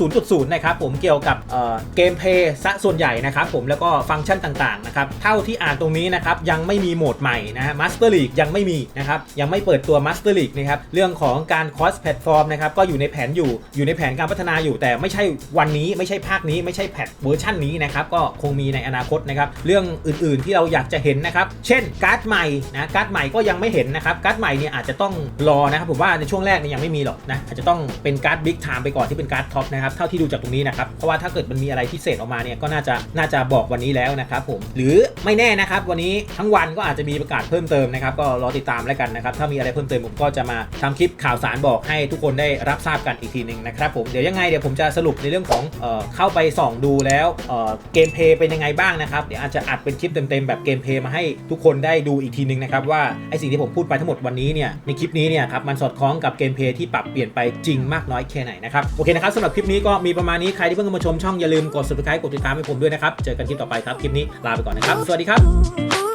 3.0.0นะครับผมเกี่ยวกับเอ่อเกมเพย์ซะส่วนใหญ่นะครับผมแล้วก็ฟังก์ชันต่างๆนะครับเท่าที่อ่านตรงนี้นะครับยังไม่มีโหมดใหม่นะฮะมาสเตอร์ลีกยังไม่มีนะครับยังไม่เปิดตัวมาสเตอร์ลีกนะครับเรื่องของการคอสแพลตฟอร์มนะครับก็อยู่ในแผนอยู่อยู่ในแผนการพัฒนาอยู่ แต่ไม่ใช่วันนี้ไม่ใช่ภาคนี้ไม่ใช่แพทเวอร์ชันนี้นะครับก็คงมีในอนาคตนะครับเรื่องอื่นๆที่เราอยากจะเห็นนะครับเช่นการ์ดใหม่นะการ์ดใหม่ก็ยังไม่เห็นนะครับการ์ดใหม่เนี่ยอาจจะต้องรอนะครับผมว่าในช่วงแรกเนี่ยยังไม่มีหรอกนะอาจจะต้องเป็นการ์ดบิ๊กไทม์ไปก่อนที่เป็นการ์ดท็อปนะครับเท่าที่ดูจากตรงนี้นะครับเพราะว่าถ้าเกิดมันมีอะไรพิเศษออกมาเนี่ยก็น่าจะน่าจะบอกวันนี้แล้วนะครับผมหรือไม่แน่นะครับวันนี้ทั้งวันก็อาจจะมีประกาศเพิ่มเติมนะครับก็รอติดตามแล้วกันนะครับถ้ามีอะไรเพิ่มเติมผมก็จะมาทำคลิปข่าวสารบอกให้ทุกคนได้รับทราบกันอีกทีหนึ่งนะครับผมเดี๋ยวยังไงเดี๋ยวผมจะสรุปในเรื่องของเอ่อเข้าไปส่องดูแล้วเอ่อเกมเพย์เป็นยังไงบ้างนะครับเดี๋ยวอาจจะอัดเป็นคลิปเต็มๆแบบเกมเพย์มาให้ทุกคนได้ดูอีกทีหนึ่งนะครับว่าไอสิ่งที่ผมพูดไปทั้งหมดวันนี้เนี่ยในคลิปนี้เนี่ยครับมันสอดคล้องกับเกมเพย์ที่ปรับเปลี่ยนไปจริงมากน้อยแค่ไหนนะครับโอเคนะครับสำหรับคลิปนี้ก็มีประมาณนี้ใครที่เพิ่งมาชมช่องอย่าลืมกด subscribe กดติดตามให้ผมด้วยนะครับ เจอกันคลิปต่อไปครับ คลิปนี้ลาไปก่อนนะครับ สวัสดีครับ